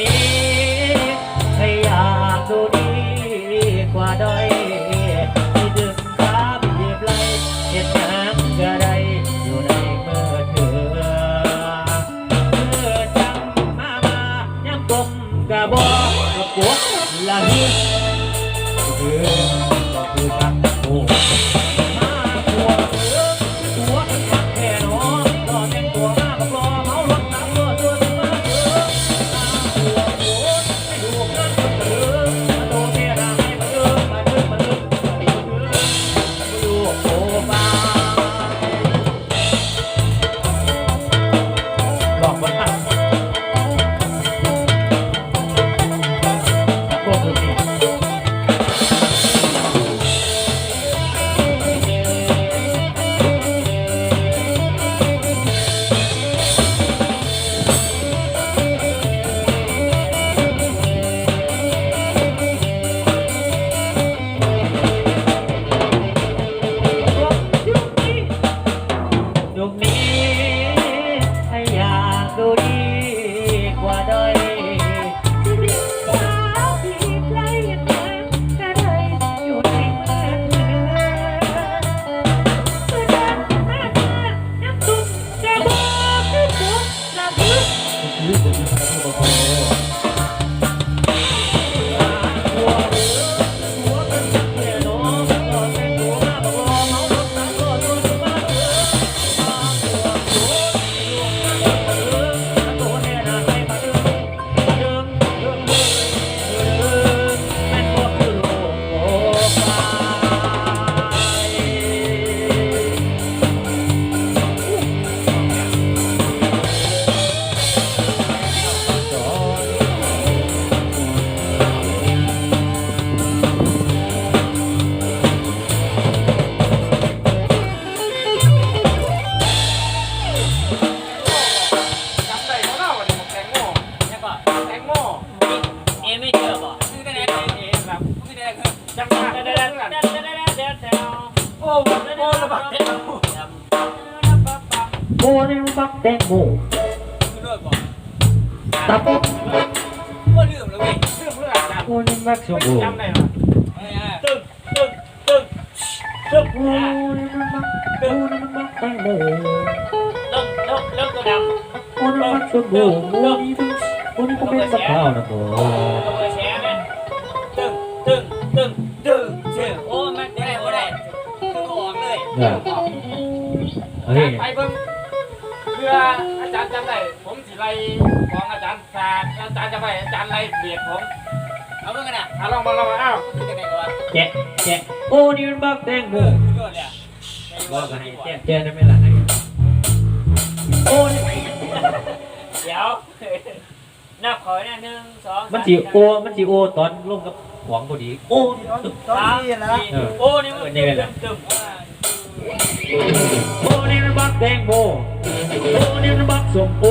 นี้ ให้อยากดูดีกว่าดอยที่ดึงขาบีบไหลเห็ดน้ำะไรอยู่ในเมื่อเธอเมื่อจำมามาย้ำกลมกระบอกกระปวดละหิ don't โอ้โหโอ้ระบาดเต็มโบนี่บักแตงโมเลิกก่อนตับก็ลืมแล้วเว้ยลืมเรื่องอาจารโบนี่บักชมพูจำได้หรอตึ้งตึ้งตึ้งตึ้งโบนี่บักโบนี่บักแตงโมเริ่มเริ่มเริ่มตัวดำโบนี่บักชมพูโบนี่บักโบนี่ก็เป็นสะพาวนะโบ เฮ้ยไปเพิ่งเพื่ออาจารย์จำได้ผมสิไล่ของอาจารย์ศาสตร์อาจารย์จะไปอาจารย์ไล่เบียดผมเอาเพิ่งกันนะเอาลองมาลองมาอ้าวคือจะไงวะแจ๊ะแจ๊ะโบนี่บักแตงโมคือโดนเลยว่ากันให้แจ๊ะแจ๊ะได้ไหมล่ะโบนี่เดี๋ยวนับขอเนี่ยหนึ่งสองมันจีโอ มันจีโอตอนลงกับหวงพอดี โอ้สามสี่นะโอ้นี่มันตึมตึม โบนิรบักแตงโมโบนิรบักสมโอ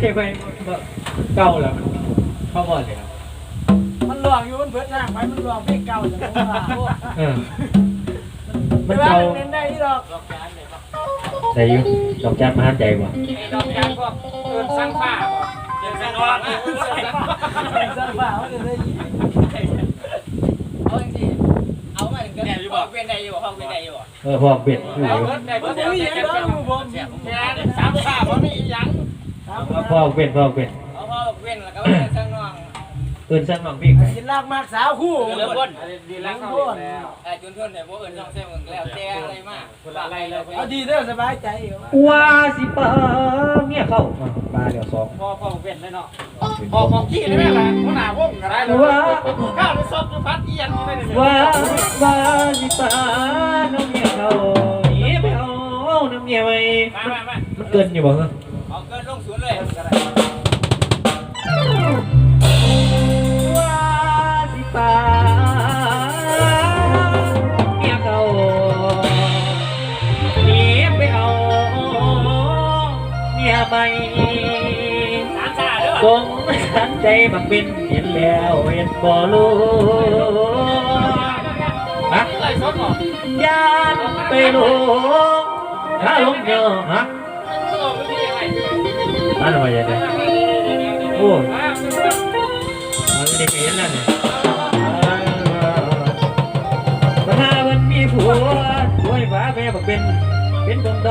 เอาเพลงมาเพลงไปเก่าแล้วมันเข้าบอดเลยครับมันหลอกอยู่มันเบิดทางไปมันหลอกเพลงเก่าอย่างผมว่าเออมันแต่ว่าเก่ามันเน้นได้ที่ดอกดอกจานเลยใจอยู่ดอกจันมาหันใจบ่ดอกจานก็เอินสร้างผ้าเดินสร้างผ้าสร้างบ้าเขาจะได้ยินเอาจริงเอามาถึงกันอยู่บอกเป็นใดอยู่บอกห้องเป็นใดอยู่บอกเออพวกเบ็ดอยู่เอาเบิดได้เบิดได้เบิดได้แค่สามผ้าเพราะมียัง พวกเบ็ดพวกเบ็ดเอาพ่อเว้นแล้วก็เว้นสร้างน้องเอินสั่งน้องพี่ไปกินลากมากสาวคู่เรือพ่นดีแล้วเข้าแล้วไอ้จุนทนเนี่ยพวกเอิญช่องเส้นมึงแล้วแต่อะไรมากอะไรเลยเอาดีเด้อสบายใจว่าสิปาเมียเข้าอะปลาเดี๋ยวสองพ่อพ่อเว้นเลยเนาะพ่อของขี้ได้ไหมล่ะหัวหน้าวงอะไรเลยข้าวไปซบอยู่พัดเอียนนี่ได้เลยว่าว่าสิปาน้องเมียเข้าหนีไปเอาน้ำเมียไปมามามามันเกินอยู่บ่ฮะเอ คงสันใจบักเป็นเห็นแล้วเห็นบ่รู้ฮะยานไปหลงถ้าหลงเยอะฮะมาทำไมยังไงโอ้มันนี่เห็นแล้วเนี่ยถ้ามันมีผัวด้วยฟ้าแม่บักเป็นเป็นตรงใด